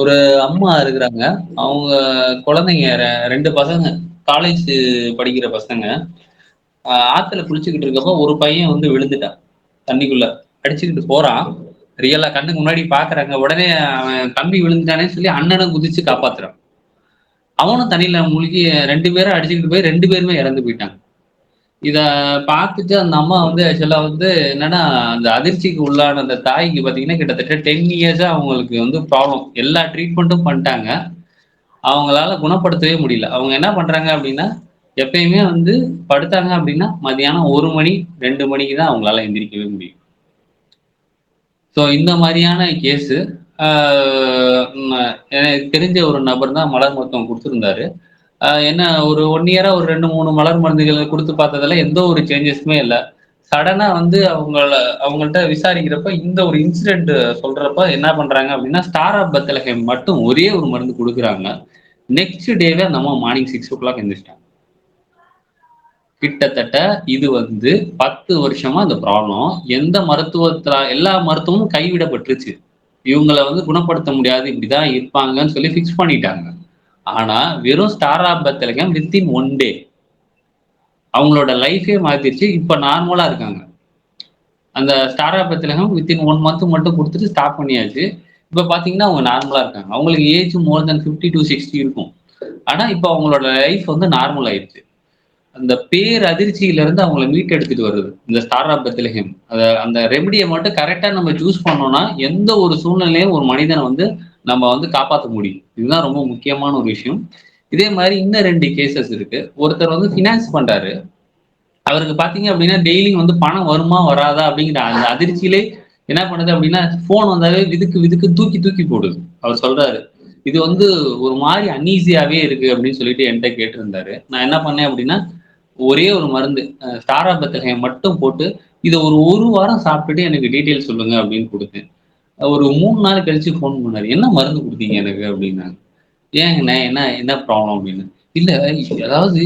ஒரு அம்மா இருக்கிறாங்க. அவங்க குழந்தைங்க ரெ- ரெண்டு பசங்க காலேஜ் படிக்கிற பசங்க ஆத்துல குளிச்சுக்கிட்டு இருக்கப்போ ஒரு பையன் வந்து விழுந்துட்டான். தண்ணிக்குள்ள. அடிச்சுக்கிட்டு போறான். ரியலா கண்ணுக்கு முன்னாடி பாக்குறாங்க. உடனே அவன் தம்பி விழுந்துட்டானே சொல்லி அண்ணனை குதிச்சு காப்பாத்துறான். அவனும் தண்ணியில மூழ்கி ரெண்டு பேரும் அடிச்சுக்கிட்டு போய் ரெண்டு பேருமே இறந்து போயிட்டாங்க. இத பார்த்துட்டு அந்த அம்மா வந்து ஆக்சுவலா வந்து என்னன்னா அந்த அதிர்ச்சிக்கு உள்ளான அந்த தாய்க்கு பாத்தீங்கன்னா கிட்டத்தட்ட டென் இயர்ஸா அவங்களுக்கு வந்து ப்ராப்ளம் எல்லா ட்ரீட்மெண்ட்டும் பண்ணிட்டாங்க. அவங்களால குணப்படுத்தவே முடியல. அவங்க என்ன பண்றாங்க அப்படின்னா எப்பயுமே வந்து படுத்தாங்க அப்படின்னா மதியானம் ஒரு மணி ரெண்டு மணிக்கு தான் அவங்களால எந்திரிக்கவே முடியும். ஸோ இந்த மாதிரியான கேஸு எனக்கு தெரிஞ்ச ஒரு நபர் தான் மலர் மருத்துவம் கொடுத்துருந்தாரு. என்ன ஒரு ஒன் இயரா ஒரு ரெண்டு மூணு மலர் மருந்துகள் கொடுத்து பார்த்ததுல எந்த ஒரு சேஞ்சஸுமே இல்லை. சடனா வந்து அவங்கள அவங்கள்ட்ட விசாரிக்கிறப்ப இந்த ஒரு இன்சிடென்ட் சொல்றப்ப என்ன பண்றாங்க அப்படின்னா ஸ்டார் ஆஃப் பத்தலகம் மட்டும் ஒரே ஒரு மருந்து கொடுக்குறாங்க. நெக்ஸ்ட் டேவே நம்ம மார்னிங் சிக்ஸ் ஓ கிளாக் எந்திரிச்சிட்டாங்க. கிட்டத்தட்ட இது வந்து பத்து வருஷமா இந்த ப்ராப்ளம் எந்த மருத்துவத்துல எல்லா மருத்துவமும் கைவிடப்பட்டுருச்சு. இவங்களை வந்து குணப்படுத்த முடியாது இப்படிதான் இருப்பாங்கன்னு சொல்லி ஃபிக்ஸ் பண்ணிட்டாங்க. ஆனா வெறும் Star of Bethlehem within one day அவங்களோட லைஃபே மாத்திருச்சு. இப்ப நார்மலா இருக்காங்க. அந்த Star of Bethlehem within one month மட்டும் கொடுத்துட்டு ஸ்டாப் பண்ணியாச்சு. இப்ப பாத்தீங்கன்னா அவங்க நார்மலா இருக்காங்க. அவங்களுக்கு age more than fifty to sixty இருக்கும். ஆனா இப்ப அவங்களோட லைஃப் வந்து நார்மல் ஆயிடுச்சு. அந்த பேர் அதிர்ச்சியில இருந்து அவங்கள மீட் எடுத்துட்டு வருது இந்த ஸ்டார் ஆஃப் பெத்லஹேம் அந்த ரெமடியை மட்டும் கரெக்டா நம்ம சூஸ் பண்ணோம்னா எந்த ஒரு சூழ்நிலையும் ஒரு மனிதனை வந்து நம்ம வந்து காப்பாற்ற முடியும். இதுதான் ரொம்ப முக்கியமான ஒரு விஷயம். இதே மாதிரி இன்னும் ரெண்டு கேசஸ் இருக்கு. ஒருத்தர் வந்து ஃபினான்ஸ் பண்றாரு. அவருக்கு பாத்தீங்க அப்படின்னா டெய்லி வந்து பணம் வருமா வராதா அப்படிங்கிற அந்த அதிர்ச்சியிலே என்ன பண்ணுது அப்படின்னா போன் வந்தாலே விதுக்கு விதுக்கு தூக்கி தூக்கி போடுது. அவர் சொல்றாரு இது வந்து ஒரு மாதிரி அன்ஈஸியாவே இருக்கு அப்படின்னு சொல்லிட்டு என்கிட்ட கேட்டிருந்தாரு. நான் என்ன பண்ணேன் அப்படின்னா ஒரே ஒரு மருந்து ஸ்டாரா பத்தகையை மட்டும் போட்டு இதை ஒரு ஒரு வாரம் சாப்பிட்டுட்டு எனக்கு டீட்டெயில் சொல்லுங்க அப்படின்னு கொடுத்தேன். ஒரு மூணு நாள் கழிச்சு ஃபோன் பண்ணாரு. என்ன மருந்து கொடுத்தீங்க எனக்கு? அப்படின்னாங்க ஏங்கண்ணே என்ன என்ன ப்ராப்ளம் அப்படின்னு. இல்ல அதாவது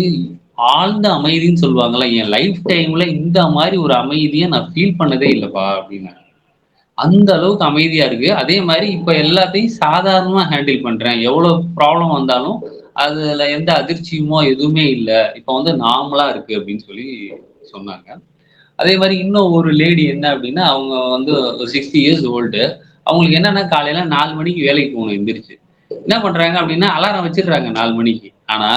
ஆழ்ந்த அமைதின்னு சொல்லுவாங்கல்ல என் லைஃப் டைம்ல இந்த மாதிரி ஒரு அமைதியை நான் ஃபீல் பண்ணதே இல்லைப்பா அப்படின்னாங்க அந்த அளவுக்கு அமைதியா இருக்கு. அதே மாதிரி இப்ப எல்லாத்தையும் சாதாரணமா ஹேண்டில் பண்றேன். எவ்வளவு ப்ராப்ளம் வந்தாலும் அதுல எந்த அதிர்ச்சியுமோ எதுவுமே இல்லை. இப்ப வந்து நார்மலா இருக்கு அப்படின்னு சொல்லி சொன்னாங்க. அதே மாதிரி இன்னும் ஒரு லேடி என்ன அப்படின்னா அவங்க வந்து ஒரு சிக்ஸ்டி இயர்ஸ் ஓல்டு அவங்களுக்கு என்னன்னா காலையில நாலு மணிக்கு வேலைக்கு போகணும் எந்திரிச்சு. என்ன பண்றாங்க அப்படின்னா அலாரம் வச்சிடுறாங்க நாலு மணிக்கு. ஆனா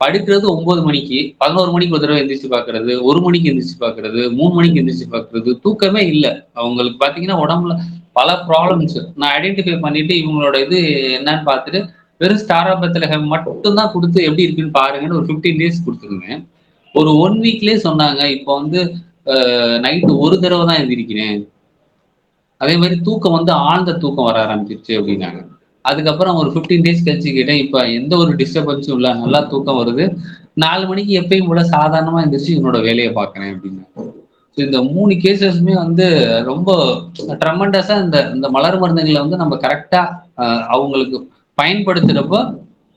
படுக்கிறது ஒன்பது மணிக்கு பதினோரு மணிக்கு ஒரு தடவை எந்திரிச்சு பாக்குறது ஒரு மணிக்கு எந்திரிச்சு பாக்குறது மூணு மணிக்கு எந்திரிச்சு பாக்குறது தூக்கமே இல்லை. அவங்களுக்கு பாத்தீங்கன்னா உடம்புல பல ப்ராப்ளம்ஸ் நான் ஐடென்டிஃபை பண்ணிட்டு இவங்களோட இது என்னன்னு பார்த்துட்டு வெறும் ஸ்டாராபத்துல மட்டும்தான் கொடுத்து எப்படி இருக்குன்னு பாருங்கன்னு ஒரு ஃபிஃப்டீன் டேஸ் கொடுத்துருந்தேன். ஒரு ஒன் வீக்லேயே சொன்னாங்க. இப்போ வந்து நைட்டு ஒரு தடவை தான் எழுந்திருக்கிறேன். அதே மாதிரி தூக்கம் வந்து ஆழ்ந்த தூக்கம் வர ஆரம்பிச்சிருச்சு அப்படின்னாங்க. அதுக்கப்புறம் ஒரு ஃபிஃப்டீன் டேஸ் கழிச்சு கேட்டேன் இப்போ எந்த ஒரு டிஸ்டர்பன்ஸும் இல்லை நல்லா தூக்கம் வருது. நாலு மணிக்கு எப்பயும் கூட சாதாரணமா எந்திரிச்சு என்னோட வேலையை பார்க்குறேன் அப்படின்னு ஸோ இந்த மூணு கேசஸுமே வந்து ரொம்ப ட்ரமண்டஸாக இந்த இந்த மலர் மருந்துகளை வந்து நம்ம கரெக்டா அவங்களுக்கு பயன்படுத்துகிறப்போ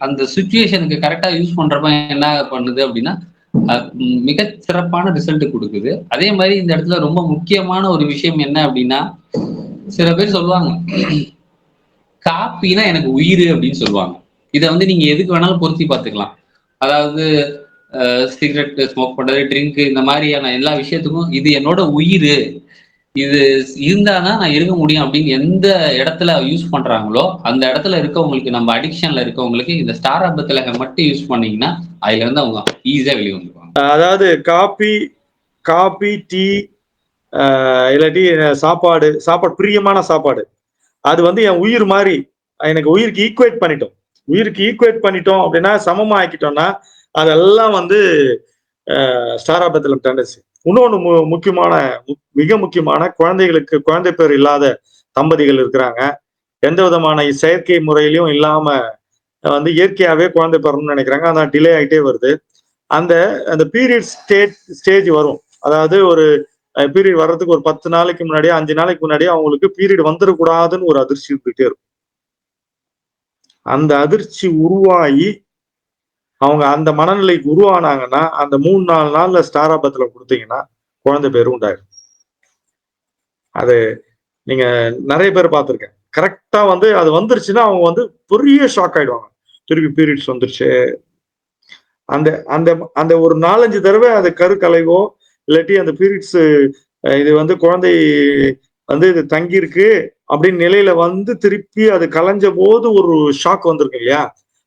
அந்த சுச்சுவேஷனுக்கு கரெக்டா யூஸ் பண்ணுறப்ப என்ன பண்ணுது அப்படின்னா மிக சிறப்பான ரிசல்ட் கொடுக்குது. அதே மாதிரி இந்த இடத்துல ரொம்ப முக்கியமான ஒரு விஷயம் என்ன அப்படின்னா சில பேர் சொல்லுவாங்க காப்பினா எனக்கு உயிர் அப்படின்னு சொல்லுவாங்க. இதை வந்து நீங்க எதுக்கு வேணாலும் பொருத்தி பார்த்துக்கலாம். அதாவது சிகரெட் ஸ்மோக் பண்றது ட்ரிங்க் இந்த மாதிரியான எல்லா விஷயத்துக்கும் இது என்னோட உயிர். இது இருந்தாதான் நான் இருக்க முடியும் அப்படின்னு எந்த இடத்துல யூஸ் பண்றாங்களோ அந்த இடத்துல இருக்கவங்களுக்கு நம்ம அடிக்ஷன்ல இருக்கவங்களுக்கு இந்த ஸ்டார் ஆபத்துல மட்டும் யூஸ் பண்ணீங்கன்னா அதுல இருந்து அவங்க ஈஸியா வெளியே வந்துருவாங்க. அதாவது காபி காபி டீ இல்லாட்டி சாப்பாடு சாப்பாடு பிரியமான சாப்பாடு. அது வந்து என் உயிர் மாதிரி எனக்கு உயிருக்கு ஈக்குவேட் பண்ணிட்டோம். உயிருக்கு ஈக்குவேட் பண்ணிட்டோம் அப்படின்னா சமமா ஆக்கிட்டோம்னா அதெல்லாம் வந்து ஸ்டார் ஸ்டாராபத்திலம் டெண்டன்சி இன்னொன்று மு முக்கியமான மிக முக்கியமான குழந்தைகளுக்கு குழந்தை பேர் இல்லாத தம்பதிகள் இருக்கிறாங்க. எந்த விதமான செயற்கை முறையிலையும் இல்லாம வந்து இயற்கையாகவே குழந்தை பெறணும்னு நினைக்கிறாங்க. அதான் டிலே ஆகிட்டே வருது. அந்த அந்த பீரியட் ஸ்டேட் ஸ்டேஜ் வரும். அதாவது ஒரு பீரியட் வர்றதுக்கு ஒரு பத்து நாளைக்கு முன்னாடியே அஞ்சு நாளைக்கு முன்னாடியே அவங்களுக்கு பீரியட் வந்துடக்கூடாதுன்னு ஒரு அதிர்ச்சி இருந்துகிட்டே இருக்கும். அந்த அதிர்ச்சி உருவாகி அவங்க அந்த மனநிலைக்கு உருவானாங்கன்னா அந்த மூணு நாலு நாள்ல ஸ்டாராபத்துல கொடுத்தீங்கன்னா குழந்தை பேர் உண்டாயிரும். அது நீங்க நிறைய பேர் பார்த்துருக்கேன். கரெக்டா வந்து அது வந்துருச்சுன்னா அவங்க வந்து பெரிய ஷாக் ஆயிடுவாங்க. திருப்பி பீரியட்ஸ் வந்துருச்சு. அந்த அந்த அந்த ஒரு நாலஞ்சு தடவை அது கரு கலைவோ இல்லாட்டி அந்த பீரியட்ஸ் இது வந்து குழந்தை வந்து இது தங்கியிருக்கு அப்படின்னு நிலையில வந்து திருப்பி அது கலைஞ்ச போது ஒரு ஷாக் வந்திருக்கு இல்லையா?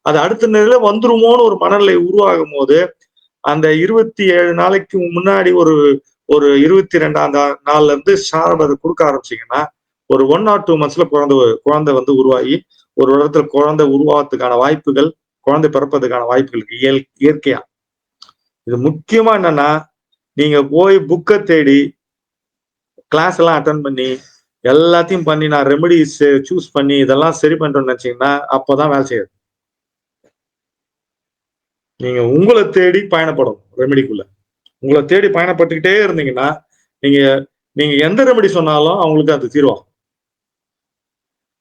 அது அடுத்த நிலையில வந்துருமோன்னு ஒரு மனநிலை உருவாகும் போது அந்த இருபத்தி ஏழு நாளைக்கு முன்னாடி ஒரு ஒரு இருபத்தி ரெண்டாம் நாள்ல இருந்து சாரபதை கொடுக்க ஆரம்பிச்சீங்கன்னா ஒரு ஒன் ஆர் டூ மந்த்ஸ்ல குழந்தை குழந்தை வந்து உருவாகி ஒரு இடத்துல குழந்தை உருவாகிறதுக்கான வாய்ப்புகள் குழந்தை பிறப்பதுக்கான வாய்ப்புகள் இயல் இயற்கையா. இது முக்கியமா என்னன்னா நீங்க போய் புக்கை தேடி கிளாஸ் எல்லாம் அட்டன் பண்ணி எல்லாத்தையும் பண்ணி நான் ரெமெடிஸ் சூஸ் பண்ணி இதெல்லாம் சரி பண்றேன்னு நினைச்சீங்கன்னா அப்போதான் வேலை செய்யாது. நீங்க உங்களை தேடி பயணப்படும் ரெமெடிக்குள்ள உங்களை தேடி பயணப்பட்டுக்கிட்டே இருந்தீங்கன்னா நீங்க நீங்க எந்த ரெமெடி சொன்னாலும் அவங்களுக்கு அது தீர்வாகும்.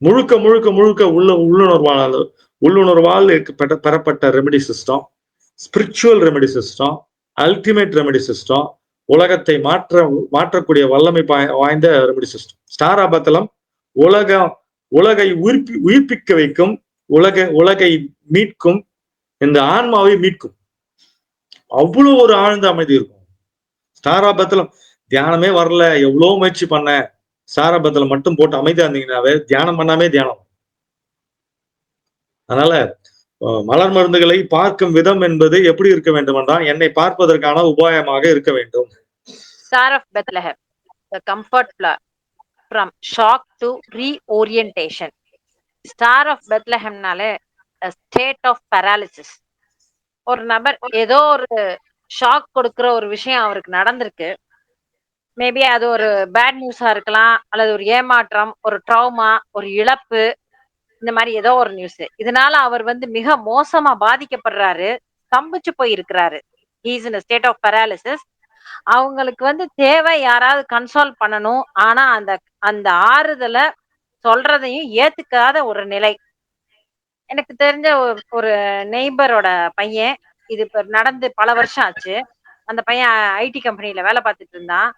முழுக்க முழுக்க முழுக்க உள்ள உள்ளுணர்வால் உள்ளுணர்வால் பெறப்பட்ட remedy system spiritual remedy system ultimate remedy system உலகத்தை மாற்ற மாற்றக்கூடிய வல்லமை வாய்ந்த ரெமெடி சிஸ்டம் ஸ்டார் அபத்தலம் உலகம் உலகை உயிர்ப்பி உயிர்ப்பிக்க வைக்கும் உலக உலகை மீட்கும் இந்த ஆன்மாவை மீட்கும். அவ்வளவு ஒரு ஆழ்ந்த அமைதி இருக்கும். ஸ்டாராபத்திலம் தியானமே வரல. எவ்வளவு முயற்சி பண்ண? சாரபத்துல மட்டும் போட்டு அமைதியா இருந்தீங்கன்னாவே தியானம் பண்ணாமே தியானம். அதனால மலர் மருந்துகளை பார்க்கும் விதம் என்பது எப்படி இருக்க வேண்டும் என்றால் என்னை பார்ப்பதற்கான உபாயமாக இருக்க வேண்டும். Star of Bethlehem, the comfort flower from state of paralysis ஒரு நபர் ஏதோ ஒரு ஷாக் கொடுக்குற ஒரு விஷயம் அவருக்கு நடந்திருக்கு. மேபி அது ஒரு பேட் நியூஸா இருக்கலாம் அல்லது ஒரு ஏமாற்றம் ஒரு ட்ராமா ஒரு இழப்பு இந்த மாதிரி ஏதோ ஒரு நியூஸ் இதனால அவர் வந்து மிக மோசமா பாதிக்கப்படுறாரு ஸ்தம்பிச்சு போயிருக்கிறாரு. He's in state of paralysis அவங்களுக்கு வந்து தேவை யாராவது கன்சால்வ் பண்ணணும். ஆனா அந்த அந்த ஆறுதலை சொல்றதையும் ஏத்துக்காத ஒரு நிலை. எனக்கு தெரிஞ்ச ஒரு நெய்பரோட பையன் இது இப்ப நடந்து பல வருஷம் ஆச்சு. அந்த பையன் ஐடி கம்பெனில வேலை பார்த்துட்டு இருந்தான்.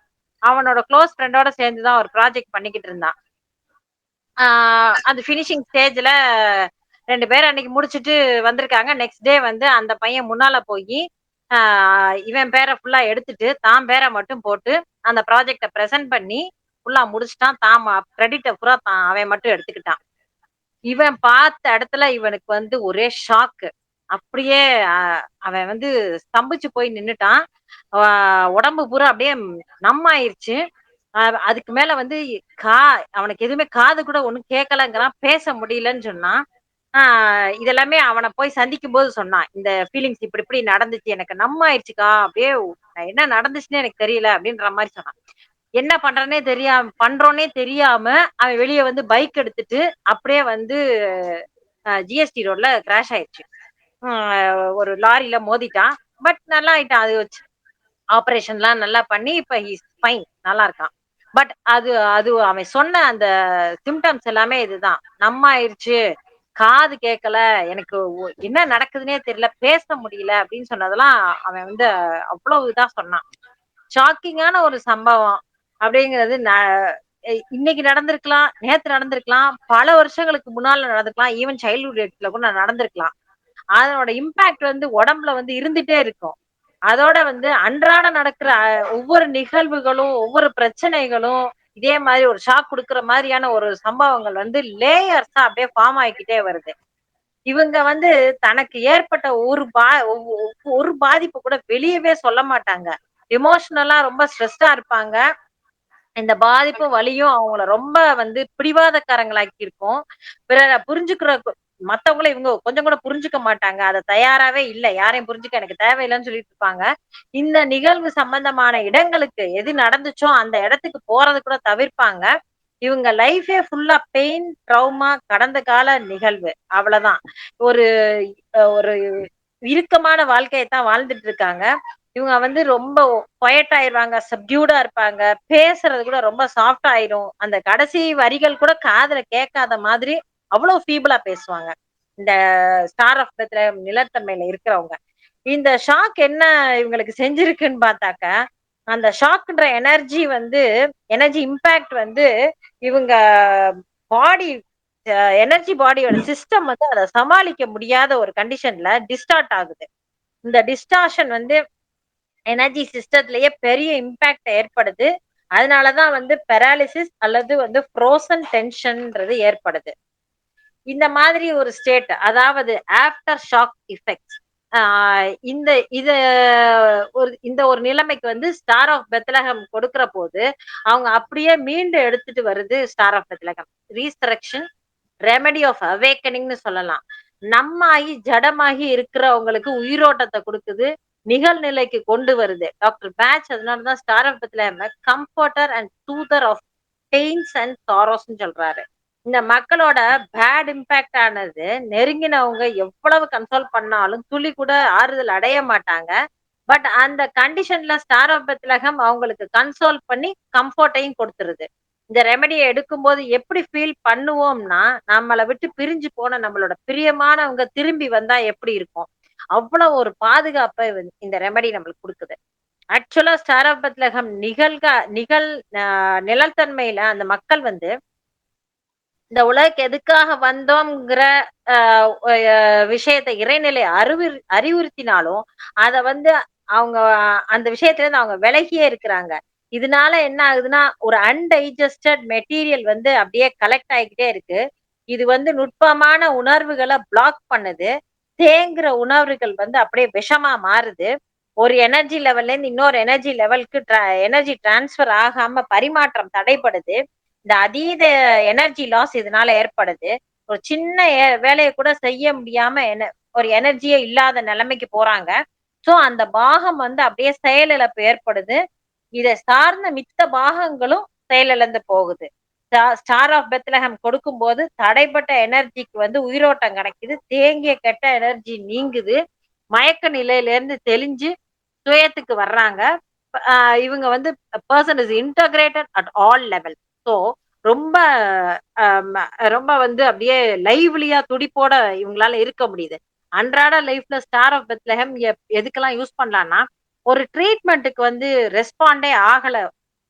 அவனோட க்ளோஸ் ஃப்ரெண்டோட சேர்ந்துதான் ஒரு ப்ராஜெக்ட் பண்ணிக்கிட்டு இருந்தான். அந்த ஃபினிஷிங் ஸ்டேஜ்ல ரெண்டு பேரும் அன்னைக்கு முடிச்சுட்டு வந்திருக்காங்க. நெக்ஸ்ட் டே வந்து அந்த பையன் முன்னால போய் இவன் பேரை ஃபுல்லா எடுத்துட்டு தான் பேரை மட்டும் போட்டு அந்த ப்ராஜெக்டை ப்ரெசென்ட் பண்ணி ஃபுல்லா முடிச்சுட்டான். தான் கிரெடிட்டை பூரா தான் அவன் மட்டும் எடுத்துக்கிட்டான். இவன் பார்த்த இடத்துல இவனுக்கு வந்து ஒரே ஷாக்கு அப்படியே அவன் வந்து ஸ்தம்பிச்சு போய் நின்னுட்டான். உடம்பு பூரா அப்படியே நம்ம ஆயிடுச்சு அதுக்கு மேல வந்து கா அவனுக்கு எதுவுமே காது கூட ஒன்றும் கேட்கலங்கிறான் பேச முடியலன்னு சொன்னான். ஆஹ் இதெல்லாமே அவனை போய் சந்திக்கும் போது சொன்னான். இந்த ஃபீலிங்ஸ் இப்படி இப்படி நடந்துச்சு எனக்கு நம்ம ஆயிடுச்சுக்கா அப்படியே என்ன நடந்துச்சுன்னு எனக்கு தெரியல அப்படின்ற மாதிரி சொன்னான். என்ன பண்றனே தெரியாம பண்றோன்னே தெரியாம அவன் வெளியே வந்து பைக் எடுத்துட்டு அப்படியே வந்து ஜிஎஸ்டி ரோட்ல கிராஷ் ஆயிடுச்சு ஒரு லாரியில மோதிட்டான். பட் நல்லா ஆயிட்டான். அது வச்சு ஆப்ரேஷன்லாம் நல்லா பண்ணி இப்ப ஹீஸ் ஃபைன் நல்லா இருக்கான். பட் அது அது அவன் சொன்ன அந்த சிம்டம்ஸ் எல்லாமே இதுதான். நம்ம ஆயிடுச்சு காது கேட்கல எனக்கு என்ன நடக்குதுன்னே தெரியல. பேச முடியல அப்படின்னு சொன்னதெல்லாம் அவன் வந்து அவ்வளவு இதா சொன்னான். ஷாக்கிங்கான ஒரு சம்பவம். அப்படிங்கிறது இன்னைக்கு நடந்திருக்கலாம் நேத்து நடந்திருக்கலாம் பல வருஷங்களுக்கு முன்னால நடந்திருக்கலாம் ஈவன் சைல்ட்ஹுட் டேட்ல கூட நடந்திருக்கலாம். அதனோட இம்பாக்ட் வந்து உடம்புல வந்து இருந்துட்டே இருக்கும். அதோட வந்து அன்றாட நடக்கிற ஒவ்வொரு நிகழ்வுகளும் ஒவ்வொரு பிரச்சனைகளும் இதே மாதிரி ஒரு ஷாக் கொடுக்குற மாதிரியான ஒரு சம்பவங்கள் வந்து லேயர்ஸா அப்படியே ஃபார்ம் ஆகிக்கிட்டே வருது. இவங்க வந்து தனக்கு ஏற்பட்ட ஒரு பா ஒரு பாதிப்பு கூட வெளியவே சொல்ல மாட்டாங்க. எமோஷனலா ரொம்ப ஸ்ட்ரெஸ்டா இருப்பாங்க. இந்த பாதிப்பு வலியும் அவங்கள ரொம்ப வந்து பிடிவாதக்காரங்களாக்கி இருக்கும் பிறரை புரிஞ்சுக்கிற மத்தவங்கள இவங்க கொஞ்சம் கூட புரிஞ்சுக்க மாட்டாங்க. அதை தயாராவே இல்ல. யாரையும் புரிஞ்சுக்க எனக்கு தேவையில்லைன்னு சொல்லிட்டு இருப்பாங்க இந்த நிகழ்வு சம்பந்தமான இடங்களுக்கு எது நடந்துச்சோ அந்த இடத்துக்கு போறது கூட தவிர்ப்பாங்க. இவங்க லைஃபே ஃபுல்லா பெயின் ட்ரௌமா கடந்த கால நிகழ்வு. அவ்வளவுதான். ஒரு ஒரு இறுக்கமான வாழ்க்கையை தான் வாழ்ந்துட்டு இருக்காங்க இவங்க வந்து ரொம்ப கொயட் ஆயிருவாங்க சப்டியூடா இருப்பாங்க. பேசுறது கூட ரொம்ப சாஃப்ட் ஆயிரும். அந்த கடைசி வரிகள் கூட காதுல கேட்காத மாதிரி அவ்வளவு ஃபீபிளா பேசுவாங்க. இந்த ஸ்டார் ஆஃப் பத்ல நிலத்தன்மையில இருக்கிறவங்க. இந்த ஷாக் என்ன இவங்களுக்கு செஞ்சிருக்குன்னு பார்த்தாக்க அந்த ஷாக்ன்ற எனர்ஜி வந்து எனர்ஜி இம்பாக்ட் வந்து இவங்க பாடி எனர்ஜி பாடியோட சிஸ்டம் வந்து அதை சமாளிக்க முடியாத ஒரு கண்டிஷன்ல டிஸ்டார்ட் ஆகுது. இந்த டிஸ்டார்ஷன் வந்து எனர்ஜி சிஸ்டத்திலேயே பெரிய இம்பாக்ட் ஏற்படுது. அதனாலதான் வந்து பெராலிசிஸ் அல்லது வந்து ஃப்ரோசன் டென்ஷன்ன்றது ஏற்படுது. இந்த மாதிரி ஒரு ஸ்டேட் அதாவது ஆஃப்டர் ஷாக் இஃபெக்ட் இந்த இத ஒரு இந்த ஒரு நிலைமைக்கு வந்து ஸ்டார் ஆஃப் பெத்லகம் கொடுக்கிற போது அவங்க அப்படியே மீண்டு எடுத்துட்டு வருது Star of Bethlehem resurrection remedy of அவேக்கனிங்னு சொல்லலாம். நம்மாகி ஜடமாகி இருக்கிறவங்களுக்கு உயிரோட்டத்தை கொடுக்குது. நிகழ்நிலைக்கு கொண்டு வருது. டாக்டர் பேட்ச் அதனாலதான் Star of Bethlehem comforter and soother of pains and சாரோஸ்ன்னு சொல்றாரு. இந்த மக்களோட பேட் இம்பேக்ட் ஆனது நெருங்கினவங்க எவ்வளவு கன்சோல் பண்ணாலும் துளி கூட ஆறுதல் அடைய மாட்டாங்க. பட் அந்த கண்டிஷன்ல ஸ்டார் ஆஃப் பத்லகம் அவங்களுக்கு கன்சோல் பண்ணி கம்ஃபர்ட்டையும் கொடுத்துருது. இந்த ரெமெடியை எடுக்கும்போது எப்படி ஃபீல் பண்ணுவோம்னா நம்மளை விட்டு பிரிஞ்சு போன நம்மளோட பிரியமானவங்க திரும்பி வந்தா எப்படி இருக்கும்? அவ்வளவு ஒரு பாதுகாப்பை இந்த ரெமெடி நம்மளுக்கு கொடுக்குது. ஆக்சுவலா ஸ்டார் ஆஃப் நிகழ்க நிகழ்கா நிகழ் நிழல்தன்மையில அந்த மக்கள் வந்து இந்த உலகக்கு எதுக்காக வந்தோம்ங்கிற விஷயத்தை இறைநிலை அறிவு அறிவுறுத்தினாலும் அத வந்து அவங்க அந்த விஷயத்துல இருந்து அவங்க விலகியே இருக்கிறாங்க. இதனால என்ன ஆகுதுன்னா ஒரு அன்டைஜஸ்டட் மெட்டீரியல் வந்து அப்படியே கலெக்ட் ஆகிக்கிட்டே இருக்கு. இது வந்து நுட்பமான உணர்வுகளை பிளாக் பண்ணுது. தேங்குற உணவுகள் வந்து அப்படியே விஷமா மாறுது. ஒரு எனர்ஜி லெவல்ல இருந்து இன்னொரு எனர்ஜி லெவலுக்கு எனர்ஜி டிரான்ஸ்ஃபர் ஆகாம பரிமாற்றம் தடைப்படுது இந்த அதீத எனர்ஜி லாஸ் இதனால ஏற்படுது. ஒரு சின்ன வேலையை கூட செய்ய முடியாம ஒரு எனர்ஜியே இல்லாத நிலைமைக்கு போறாங்க. ஸோ அந்த பாகம் வந்து அப்படியே செயலிழப்பு ஏற்படுது. இதை சார்ந்த மித்த பாகங்களும் செயலிழந்து போகுது. ஸ்டார் ஆஃப் பெத்லகம் கொடுக்கும் போது தடைப்பட்ட எனர்ஜிக்கு வந்து உயிரோட்டம் கிடைக்குது. தேங்கிய கெட்ட எனர்ஜி நீங்குது. மயக்க நிலையில இருந்து தெளிஞ்சு சுயத்துக்கு வர்றாங்க. இவங்க வந்து person is integrated at all level so ரொம்ப ரொம்ப வந்து அப்படியே லைவ்லியா துடிப்போட இவங்களால இருக்க முடியுது. அன்றாட லைஃப்ல ஸ்டார் ஆஃப் பெத்லஹம் எதுக்கெல்லாம் யூஸ் பண்ணலாம்னா ஒரு ட்ரீட்மெண்ட்டுக்கு வந்து ரெஸ்பாண்டே ஆகலை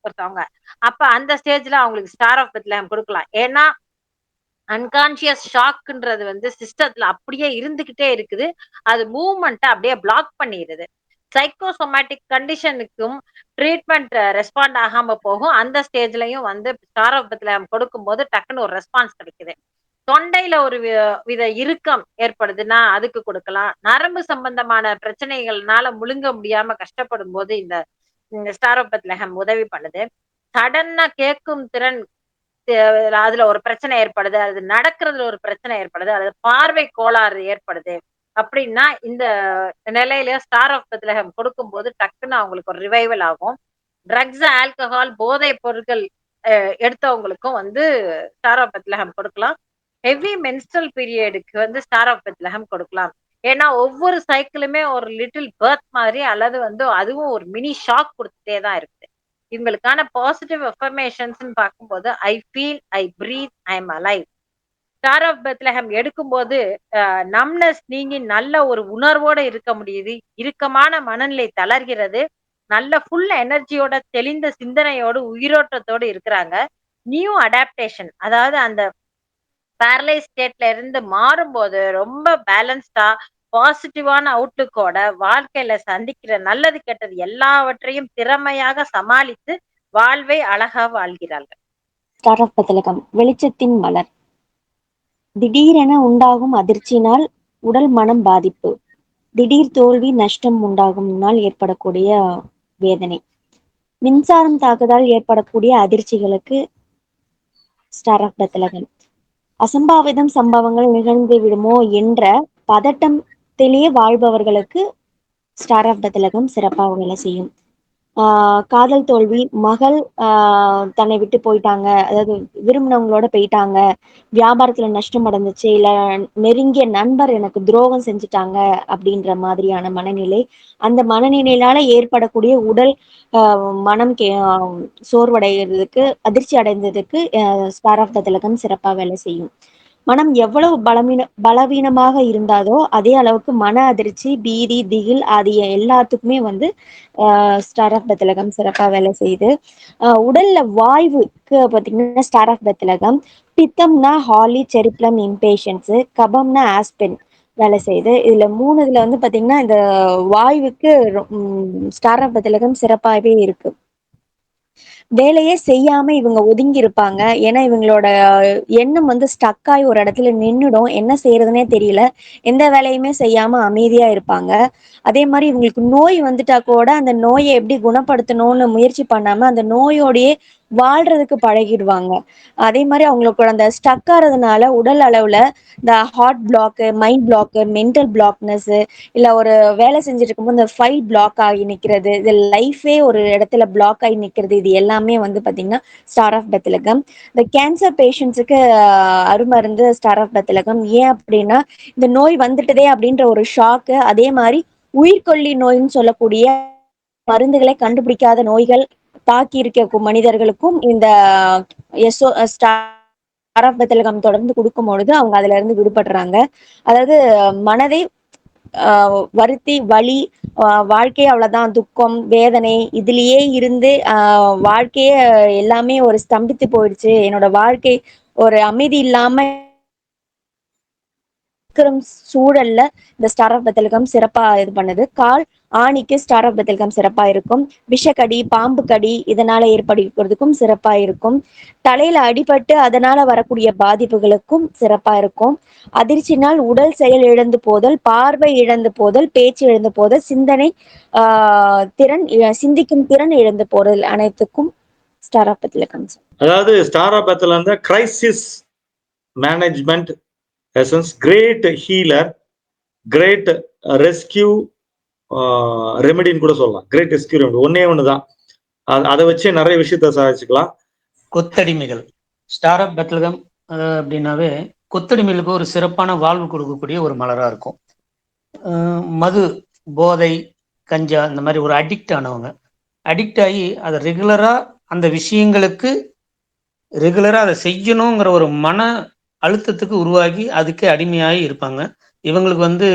ஒருத்தவங்க அப்ப அந்த ஸ்டேஜ்ல அவங்களுக்கு ஸ்டார் ஆஃப் பெத்லஹம் கொடுக்கலாம். ஏன்னா அன்கான்சியஸ் ஷாக்ன்றது வந்து சிஸ்டத்துல அப்படியே இருந்துகிட்டே இருக்குது. அது மூவ்மெண்ட்டை அப்படியே பிளாக் பண்ணிடுது சைக்கோசோமேட்டிக் கண்டிஷனுக்கும் ட்ரீட்மெண்ட் ரெஸ்பாண்ட் ஆகாம போகும். அந்த ஸ்டேஜ்லயும் வந்து ஸ்டார் ஆஃப் பெத்லஹம் கொடுக்கும்போது டக்குன்னு ஒரு ரெஸ்பான்ஸ் கிடைக்குது. தொண்டையில ஒரு வித இறுக்கம் ஏற்படுதுன்னா அதுக்கு கொடுக்கலாம். நரம்பு சம்பந்தமான பிரச்சனைகள்னால முழுங்க முடியாம கஷ்டப்படும் போது இந்த ஸ்டார் ஆஃப் பெத்லஹம் உதவி பண்ணுது. சடன்னா கேட்கும் திறன் அதுல ஒரு பிரச்சனை ஏற்படுது அது நடக்கிறதுல ஒரு பிரச்சனை ஏற்படுது அது பார்வை கோளாறு ஏற்படுது. அப்படின்னா இந்த நிலையில ஸ்டார் ஆஃப் பெத்லஹம் கொடுக்கும்போது டக்குன்னு அவங்களுக்கு ஒரு ரிவைவல் ஆகும். ட்ரக்ஸ் ஆல்கஹால் போதை பொருட்கள் எடுத்தவங்களுக்கும் வந்து ஸ்டார் ஆஃப் பெத்லஹம் கொடுக்கலாம். ஹெவி மென்ஸ்ட்ரல் பீரியடுக்கு வந்து ஸ்டார் ஆஃப் பெத்லஹம் கொடுக்கலாம். ஏன்னா ஒவ்வொரு சைக்கிளுமே ஒரு லிட்டில் பேர்த் மாதிரி அல்லது வந்து அதுவும் ஒரு மினி ஷாக் கொடுத்துட்டே தான் இருக்குது இவங்களுக்கான பாசிட்டிவ் எஃபர்மேஷன்ஸ்ன்னு பார்க்கும்போது I feel I breathe I am alive Star of Bethlehem எடுக்கும்போது நம்னஸ் நீங்கி நல்ல ஒரு உணர்வோட இருக்க முடியுது. இறுக்கமான மனநிலை தளர்கிறது. நல்ல ஃபுல் எனர்ஜியோட தெளிந்த சிந்தனையோடு உயிரோட்டத்தோடு இருக்கிறாங்க. நியூ அடாப்டேஷன் அதாவது அந்த பேரலைஸ் ஸ்டேட்ல இருந்து மாறும்போது ரொம்ப பேலன்ஸ்டா பாசிட்டிவான அவுட்லுக்கோட வாழ்க்கையில சந்திக்கிற நல்லது கெட்டது எல்லாவற்றையும் திறமையாக சமாளித்து வாழ்வை அழகா வாழ்கிறார்கள். ஸ்டார் வெளிச்சத்தின் மலர். திடீரென உண்டாகும் அதிர்ச்சியினால் உடல் மனம் பாதிப்பு. திடீர் தோல்வி நஷ்டம் உண்டாகும் நாள் ஏற்படக்கூடிய வேதனை. மின்சாரம் தாக்குதல் ஏற்படக்கூடிய அதிர்ச்சிகளுக்கு ஸ்டார் ஆஃப் பெத்லகம் அசம்பாவிதம் சம்பவங்கள் நிகழ்ந்து விடுமோ என்ற பதட்டத்திலேயே வாழ்பவர்களுக்கு ஸ்டார் ஆஃப் பெத்லகம் சிறப்பாக வேலை செய்யும். காதல் தோல்வி மகள் ஆஹ் தன்னை விட்டு போயிட்டாங்க. அதாவது விரும்பினவங்களோட போயிட்டாங்க. வியாபாரத்துல நஷ்டம் அடைஞ்சிச்சு. இல்ல நெருங்கிய நண்பர் எனக்கு துரோகம் செஞ்சுட்டாங்க அப்படின்ற மாதிரியான மனநிலை. அந்த மனநிலையினால ஏற்படக்கூடிய உடல் ஆஹ் மனம் கே சோர்வடைகிறதுக்கு அதிர்ச்சி அடைந்ததுக்கு ஸ்டார் ஆஃப் த திலகம் சிறப்பாக வேலை செய்யும். மனம் எவ்வளவு பலவீன பலவீனமாக இருந்தாதோ அதே அளவுக்கு மன அதிர்ச்சி பீதி திகில் ஆகிய எல்லாத்துக்குமே வந்து ஸ்டார் ஆஃப் பத்திலகம் சிறப்பாக வேலை செய்யுது. உடல்ல வாய்வுக்கு பார்த்தீங்கன்னா ஸ்டார் ஆஃப் பத்திலகம் பித்தம்னா ஹாலி செரிப்ளம் இம்பேஷன்ஸு கபம்னா ஆஸ்பின் வேலை செய்யுது. இதுல மூணு இதுல வந்து பாத்தீங்கன்னா இந்த வாயுவுக்கு ஸ்டார் ஆஃப் பத்திலகம் சிறப்பாகவே இருக்கு. வேலையே செய்யாம இவங்க ஒதுங்கி இருப்பாங்க ஏன்னா இவங்களோட எண்ணம் வந்து ஸ்டக் ஆகி ஒரு இடத்துல நின்னுடும். என்ன செய்யறதுனே தெரியல. எந்த வேலையுமே செய்யாம அமைதியா இருப்பாங்க. அதே மாதிரி இவங்களுக்கு நோய் வந்துட்டா கூட அந்த நோயை எப்படி குணப்படுத்தணும்னு முயற்சி பண்ணாம அந்த நோயோடையே வாழ்றதுக்கு பழகிடுவாங்க. அதே மாதிரி அவங்களுக்கு அந்த ஸ்டக் ஆகிறதுனால உடல் அளவுல இந்த heart block mind block mental blockness இல்ல ஒரு வேலை செஞ்சுட்டு இருக்கும்போது இந்த ஃபைல் பிளாக் ஆகி நிக்கிறது இது லைஃபே ஒரு இடத்துல பிளாக் ஆகி நிக்கிறது இது எல்லாமே வந்து பாத்தீங்கன்னா ஸ்டார் ஆஃப் பெத்திலகம் இந்த கேன்சர் பேஷண்ட்ஸுக்கு அருமருந்து ஸ்டார் ஆஃப் பெத்திலகம் ஏன் அப்படின்னா இந்த நோய் வந்துட்டதே அப்படின்ற ஒரு ஷாக்கு அதே மாதிரி உயிர்கொல்லி நோயின்னு சொல்லக்கூடிய மருந்துகளை கண்டுபிடிக்காத நோய்கள் தாக்கி இருக்க மனிதர்களுக்கும் இந்த எஸ்ஓ ஸ்டார் ஆஃப் தொடர்ந்து கொடுக்கும் பொழுது அவங்க அதுல இருந்து விடுபடுறாங்க. அதாவது மனதை ஆஹ் வருத்தி வலி வாழ்க்கை அவ்வளவுதான் துக்கம் வேதனை இதுலயே இருந்து ஆஹ் வாழ்க்கைய எல்லாமே ஒரு ஸ்தம்பித்து போயிடுச்சு. என்னோட வாழ்க்கை ஒரு அமைதி இல்லாம சூழல்ல இந்த ஸ்டார் ஆஃப் பெத்தலகம் சிறப்பா இது பண்ணுது. கால் ஆணிக்கு ஸ்டார் ஆஃப் சிறப்பா இருக்கும் விஷக்கடி பாம்பு கடி இதனால ஏற்படுகிறதுக்கும் சிறப்பா இருக்கும் தலையில அடிபட்டு அதனால வரக்கூடிய பாதிப்புகளுக்கும் சிறப்பா இருக்கும் அதிர்ச்சினால் உடல் செயல் இழந்து போதல் பார்வை இழந்து போதல் பேச்சு இழந்து போதல் சிந்தனை ஆஹ் திறன் சிந்திக்கும் திறன் இழந்து போதல் அனைத்துக்கும் ஸ்டார் ஆஃப் அதாவது ஸ்டார் ஆஃப் வந்து crisis management essence great healer great rescue ரெமெடின்னு கூட சொல்லலாம். கிரேட் ரெஸ்கியூ ரெமெடி ஒன்னே ஒன்று தான் அதை வச்சு நிறைய விஷயத்த சாதிச்சுக்கலாம். கொத்தடிமைகள். ஸ்டார் ஆஃப் பெத்லகம் அப்படின்னாவே கொத்தடிமைகளுக்கு ஒரு சிறப்பான வாழ்வு கொடுக்கக்கூடிய ஒரு மலராக இருக்கும். மது போதை கஞ்சா இந்த மாதிரி ஒரு அடிக்ட் ஆனவங்க அடிக்ட் ஆகி அதை ரெகுலராக அந்த விஷயங்களுக்கு ரெகுலராக அதை செய்யணுங்கிற ஒரு மன அழுத்தத்துக்கு உருவாகி அதுக்கே அடிமையாகி இருப்பாங்க. இவங்களுக்கு வந்து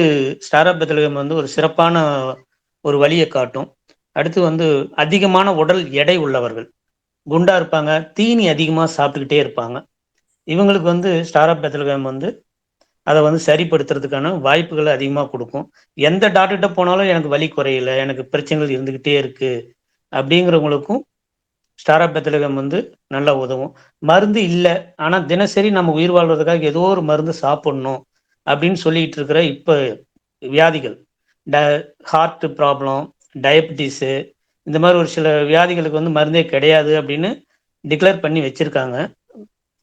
ஸ்டார் ஆஃப் பெத்தலகம் வந்து ஒரு சிறப்பான ஒரு வழியை காட்டும். அடுத்து வந்து அதிகமான உடல் எடை உள்ளவர்கள். குண்டா இருப்பாங்க தீனி அதிகமாக சாப்பிட்டுக்கிட்டே இருப்பாங்க. இவங்களுக்கு வந்து ஸ்டார் ஆஃப் பெத்தலகம் வந்து அதை வந்து சரிப்படுத்துறதுக்கான வாய்ப்புகளை அதிகமாக கொடுக்கும். எந்த டாக்டர்கிட்ட போனாலும் எனக்கு வலி குறையல எனக்கு பிரச்சனைகள் இருந்துக்கிட்டே இருக்கு அப்படிங்கிறவங்களுக்கும் ஸ்டார் ஆஃப் பெத்லகம் வந்து நல்லா உதவும். மருந்து இல்லை ஆனால் தினசரி நம்ம உயிர் வாழ்வதற்காக ஏதோ ஒரு மருந்து சாப்பிடணும். அப்படின்னு சொல்லிட்டு இருக்கிற இப்போ வியாதிகள். ட ஹார்ட் ப்ராப்ளம் டயபிட்டிஸு இந்த மாதிரி ஒரு சில வியாதிகளுக்கு வந்து மருந்தே கிடையாது அப்படின்னு டிக்ளேர் பண்ணி வச்சுருக்காங்க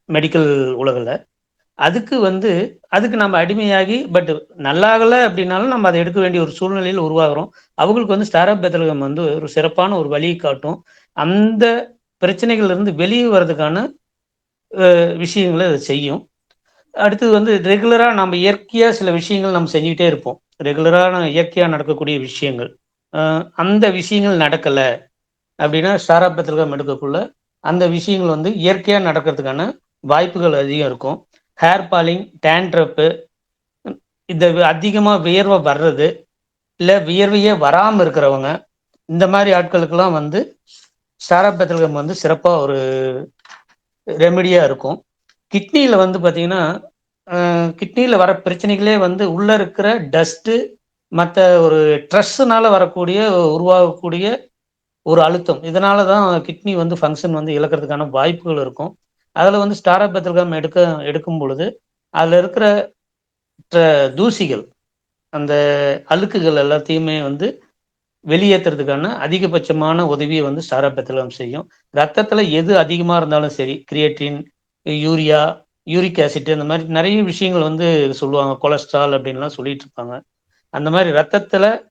மெடிக்கல் உலகில். அதுக்கு வந்து அதுக்கு நம்ம அடிமையாகி பட் நல்லாகலை அப்படின்னாலும் நம்ம அதை எடுக்க வேண்டிய ஒரு சூழ்நிலையில் உருவாகிறோம். அவங்களுக்கு வந்து ஸ்டார் பெத்தலகம் வந்து ஒரு சிறப்பான ஒரு வழியை காட்டும். அந்த பிரச்சனைகள்லேருந்து வெளியே வர்றதுக்கான விஷயங்களை அதை செய்யும். அடுத்தது வந்து ரெகுலராக நம்ம இயற்கையாக சில விஷயங்கள் நம்ம செஞ்சுக்கிட்டே இருப்போம். ரெகுலராக இயற்கையாக நடக்கக்கூடிய விஷயங்கள். அந்த விஷயங்கள் நடக்கலை அப்படின்னா ஸ்டார் எடுக்கக்குள்ள அந்த விஷயங்கள் வந்து இயற்கையாக நடக்கிறதுக்கான வாய்ப்புகள் அதிகம் இருக்கும். ஹேர் பாலிங் டேண்ட்ரப்பு இந்த அதிகமாக வியர்வை வர்றது இல்லை வியர்வையே வராமல் இருக்கிறவங்க இந்த மாதிரி ஆட்களுக்கெல்லாம் வந்து ஸ்டாரபெத்தல்கம் வந்து சிறப்பாக ஒரு ரெமெடியாக இருக்கும். கிட்னியில் வந்து பார்த்தீங்கன்னா கிட்னியில் வர பிரச்சனைகளே வந்து உள்ளே இருக்கிற டஸ்ட்டு மற்ற ஒரு ட்ரெஸ்ஸுனால வரக்கூடிய உருவாகக்கூடிய ஒரு அழுத்தம். இதனால தான் கிட்னி வந்து ஃபங்க்ஷன் வந்து இழக்கிறதுக்கான வாய்ப்புகள் இருக்கும். அதில் வந்து ஸ்டாரபெத்தல்கம் எடுக்க எடுக்கும் பொழுது அதில் இருக்கிற தூசிகள் அந்த அழுக்குகள் எல்லாத்தையுமே வந்து வெளியேற்றுறதுக்கான அதிகபட்சமான உதவியை வந்து ஸ்டாரபெத்தலம் செய்யும். ரத்தத்தில் எது அதிகமாக இருந்தாலும் சரி கிரியேட்டின் யூரியா யூரிக் ஆசிட் அந்த மாதிரி நிறைய விஷயங்கள் வந்து சொல்லுவாங்க. கொலஸ்ட்ரால் அப்படின்லாம் சொல்லிட்டு இருப்பாங்க. அந்த மாதிரி ரத்தத்தில்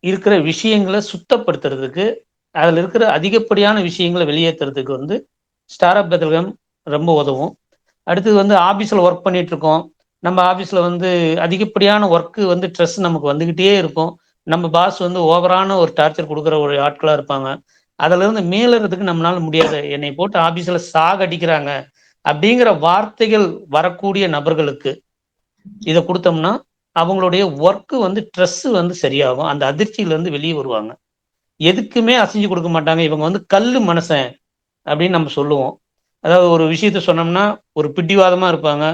இருக்கிற விஷயங்களை சுத்தப்படுத்துறதுக்கு அதில் இருக்கிற அதிகப்படியான விஷயங்களை வெளியேற்றுறதுக்கு வந்து ஸ்டாரப் பெத்தலகம் ரொம்ப உதவும். அடுத்தது வந்து ஆஃபீஸில் ஒர்க் பண்ணிட்டு இருக்கோம். நம்ம ஆஃபீஸில் வந்து அதிகப்படியான ஒர்க்கு வந்து ஸ்ட்ரெஸ் நமக்கு வந்துக்கிட்டே இருக்கும். நம்ம பாஸ் வந்து ஓவரான ஒரு டார்ச்சர் கொடுக்குற ஒரு ஆட்களாக இருப்பாங்க. அதுலேருந்து மேலறதுக்கு நம்மளால முடியாது. என்னை போட்டு ஆஃபீஸில் சாக அடிக்கிறாங்க அப்படிங்கிற வார்த்தைகள் வரக்கூடிய நபர்களுக்கு இதை கொடுத்தோம்னா அவங்களுடைய ஒர்க்கு வந்து ஸ்ட்ரெஸ் வந்து சரியாகும். அந்த அதிர்ச்சியிலேருந்து வெளியே வருவாங்க. எதுக்குமே அசைஞ்சு கொடுக்க மாட்டாங்க. இவங்க வந்து கல் மனசன் அப்படின்னு நம்ம சொல்லுவோம். அதாவது ஒரு விஷயத்த சொன்னோம்னா ஒரு பிடிவாதமாக இருப்பாங்க.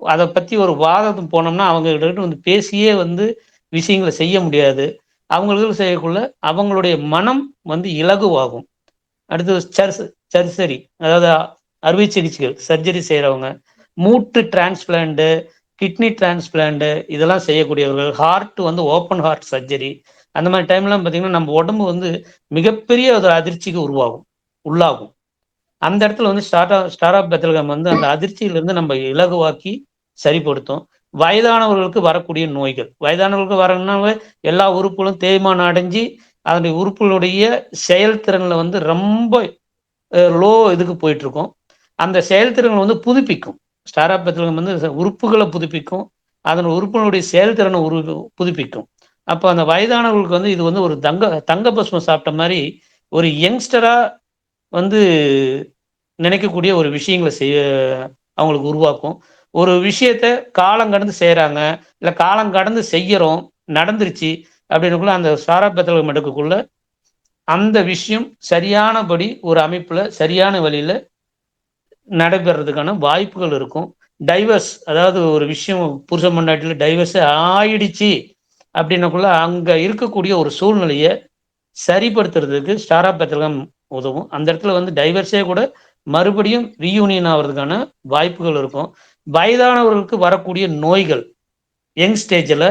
அதை பற்றி ஒரு வாதம் போனோம்னா அவங்ககிட்ட வந்து பேசியே வந்து விஷயங்களை செய்ய முடியாது. அவங்களுக்கு செய்யக்குள்ள அவங்களுடைய மனம் வந்து இலகுவாகும். அடுத்தது சர்ஸ் சர்சரி அதாவது அறுவை சிகிச்சைகள் சர்ஜரி செய்கிறவங்க மூட்டு டிரான்ஸ்பிளான்ட்டு கிட்னி டிரான்ஸ்பிளான்ட்டு இதெல்லாம் செய்யக்கூடியவர்கள் ஹார்ட் வந்து ஓப்பன் ஹார்ட் சர்ஜரி அந்த மாதிரி டைம்லாம் பார்த்தீங்கன்னா நம்ம உடம்பு வந்து மிகப்பெரிய ஒரு அதிர்ச்சிக்கு உருவாகும் உள்ளாகும். அந்த இடத்துல வந்து ஸ்டார்ட் ஸ்டார் ஆஃப் பெத்தல்கம் வந்து அந்த அதிர்ச்சியிலிருந்து நம்ம இலகுவாக்கி சரிப்படுத்தும். வயதானவர்களுக்கு வரக்கூடிய நோய்கள் வயதானவர்களுக்கு வரணும்னாவே எல்லா உறுப்புகளும் தேய்மானம் அடைஞ்சு அதனுடைய உறுப்புகளுடைய செயல்திறனில் வந்து ரொம்ப லோ இதுக்கு போயிட்டு இருக்கோம். அந்த செயல்திறனை வந்து புதுப்பிக்கும். ஸ்டார் ஆஃப் பெத்தலகம் வந்து உறுப்புகளை புதுப்பிக்கும். அதன் உறுப்பினுடைய செயல்திறனை உரு புதுப்பிக்கும். அப்போ அந்த வயதானவர்களுக்கு வந்து இது வந்து ஒரு தங்க தங்க பஸ்மம் சாப்பிட்ட மாதிரி ஒரு யங்ஸ்டராக வந்து நினைக்கக்கூடிய ஒரு விஷயங்களை செய்ய அவங்களுக்கு உருவாக்கும். ஒரு விஷயத்த காலம் கடந்து செய்கிறாங்க இல்லை காலம் கடந்து செய்யறோம் நடந்துருச்சு அப்படின்னுக்குள்ள அந்த சாராபத்தலம் எடுக்கக்குள்ள அந்த விஷயம் சரியானபடி ஒரு அமைப்பில் சரியான வழியில் நடைபெறதுக்கான வாய்ப்புகள் இருக்கும். டைவர்ஸ் அதாவது ஒரு விஷயம் புருஷ மண்டாட்டியில் டைவர்ஸே ஆயிடுச்சு அப்படின்னக்குள்ள அங்கே இருக்கக்கூடிய ஒரு சூழ்நிலையை சரிப்படுத்துறதுக்கு ஸ்டாரா பெத்தலகம் உதவும். அந்த இடத்துல வந்து டைவர்ஸே கூட மறுபடியும் ரீயூனியன் ஆகிறதுக்கான வாய்ப்புகள் இருக்கும். வயதானவர்களுக்கு வரக்கூடிய நோய்கள் யங் ஸ்டேஜில்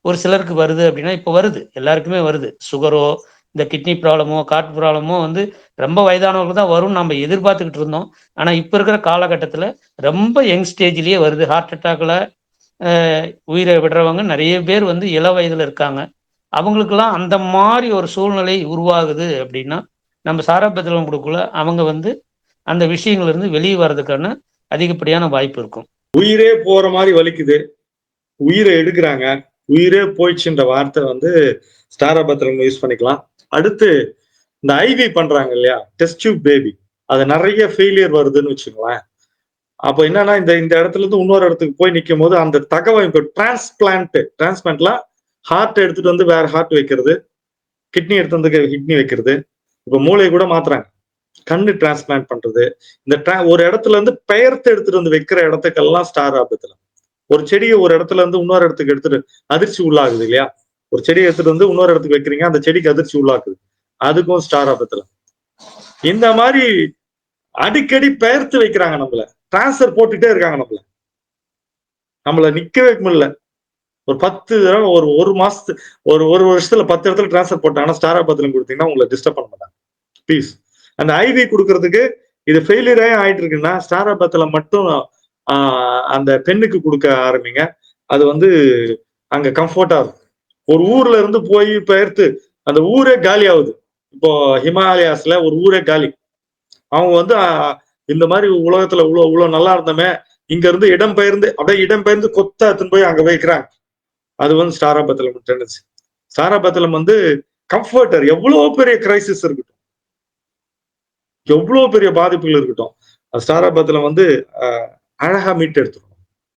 ஒரு சிலருக்கு வருது அப்படின்னா இப்போ வருது. எல்லாருக்குமே வருது. சுகரோ இந்த கிட்னி ப்ராப்ளமோ கார்ட் ப்ராப்ளமோ வந்து ரொம்ப வயதானவர்களுக்கு தான் வரும்னு நம்ம எதிர்பார்த்துக்கிட்டு இருந்தோம். ஆனால் இப்போ இருக்கிற காலகட்டத்தில் ரொம்ப யங் ஸ்டேஜ்லேயே வருது. ஹார்ட் அட்டாக்கில் உயிரை விடுறவங்க நிறைய பேர் வந்து இள வயதில் இருக்காங்க. அவங்களுக்கெல்லாம் அந்த மாதிரி ஒரு சூழ்நிலை உருவாகுது அப்படின்னா நம்ம சாராபத்திரம் கொடுக்கல அவங்க வந்து அந்த விஷயங்கள்லேருந்து வெளியே வர்றதுக்கான அதிகப்படியான வாய்ப்பு இருக்கும். உயிரே போற மாதிரி வலிக்குது. உயிரை எடுக்கிறாங்க. உயிரே போயிடுச்சுன்ற வார்த்தை வந்து ஸ்டாரபத்திரம் யூஸ் பண்ணிக்கலாம். அடுத்து இந்த ஐவி பண்றாங்க இல்லையா? டெஸ்ட் டியூப் பேபி அது நிறைய ஃபெயிலியர் வருதுன்னு வச்சுக்கோங்களேன். அப்போ என்னன்னா இந்த இந்த இடத்துல இருந்து இன்னொரு இடத்துக்கு போய் நிற்கும் போது அந்த தகவமைப்பு டிரான்ஸ்பிளான்ட் டிரான்ஸ்பிளான்ட்லாம் ஹார்ட் எடுத்துட்டு வந்து வேற ஹார்ட் வைக்கிறது கிட்னி எடுத்து வந்து கிட்னி வைக்கிறது. இப்போ மூளை கூட மாத்துறாங்க. கண்ணு டிரான்ஸ்பிளான்ட் பண்றது. இந்த ஒரு இடத்துல இருந்து பெயர்த்து எடுத்துட்டு வந்து வைக்கிற இடத்துக்கெல்லாம் ஸ்டார் ஆபத்துல. ஒரு செடியை ஒரு இடத்துல இருந்து இன்னொரு இடத்துக்கு எடுத்துட்டு அதிர்ச்சி உள்ளாகுது இல்லையா? ஒரு செடியை எடுத்துட்டு வந்து இன்னொரு இடத்துக்கு வைக்கிறீங்க அந்த செடிக்கு அதிர்ச்சி உள்ளாக்குது. அதுக்கும் ஸ்டார் ஆபத்துல இந்த மாதிரி அடிக்கடி பெயர்த்து வைக்கிறாங்க நம்மள. டிரான்ஸ்ஃபர் போட்டுட்டே இருக்காங்க நம்மள. நம்மள நிக்கவே முடியல. ஒரு பத்து தடவை ஒரு ஒரு மாசத்து ஒரு ஒரு வருஷத்துல பத்து இடத்துல டிரான்ஸ்ஃபர் போட்டாங்கன்னா ஸ்டார் ஆபத்துல கொடுத்தீங்கன்னா உங்களை டிஸ்டர்ப் பண்ண மாட்டாங்க. ப்ளீஸ் அந்த ஐவி கொடுக்கறதுக்கு இது ஃபெயிலியரே ஆயிட்டு இருக்குன்னா ஸ்டார் ஆபத்துல மட்டும் அந்த பெண்ணுக்கு கொடுக்க ஆரம்பிங்க. அது வந்து அங்க கம்ஃபர்டா இருக்கும். ஒரு ஊர்ல இருந்து போய் பெயர்த்து அந்த ஊரே காலி ஆகுது. இப்போ ஹிமாலயாஸ்ல ஒரு ஊரே காலி. அவங்க வந்து இந்த மாதிரி உலகத்துல இவ்வளவு இவ்வளவு நல்லா இருந்தமே இங்க இருந்து இடம் பெயர்ந்து அப்படியே இடம் பெயர்ந்து கொத்தா எடுத்துன்னு போய் அங்க வைக்கிறாங்க. அது வந்து ஸ்டாராபத்திலம் டெண்டன்சி ஸ்டாராபத்திலம் வந்து கம்ஃபர்டர் எவ்வளவு பெரிய கிரைசிஸ் இருக்கட்டும். எவ்வளவு பெரிய பாதிப்புகள் இருக்கட்டும். ஸ்டாராபத்திலம் வந்து அழகா மீட்டு எடுத்துரும்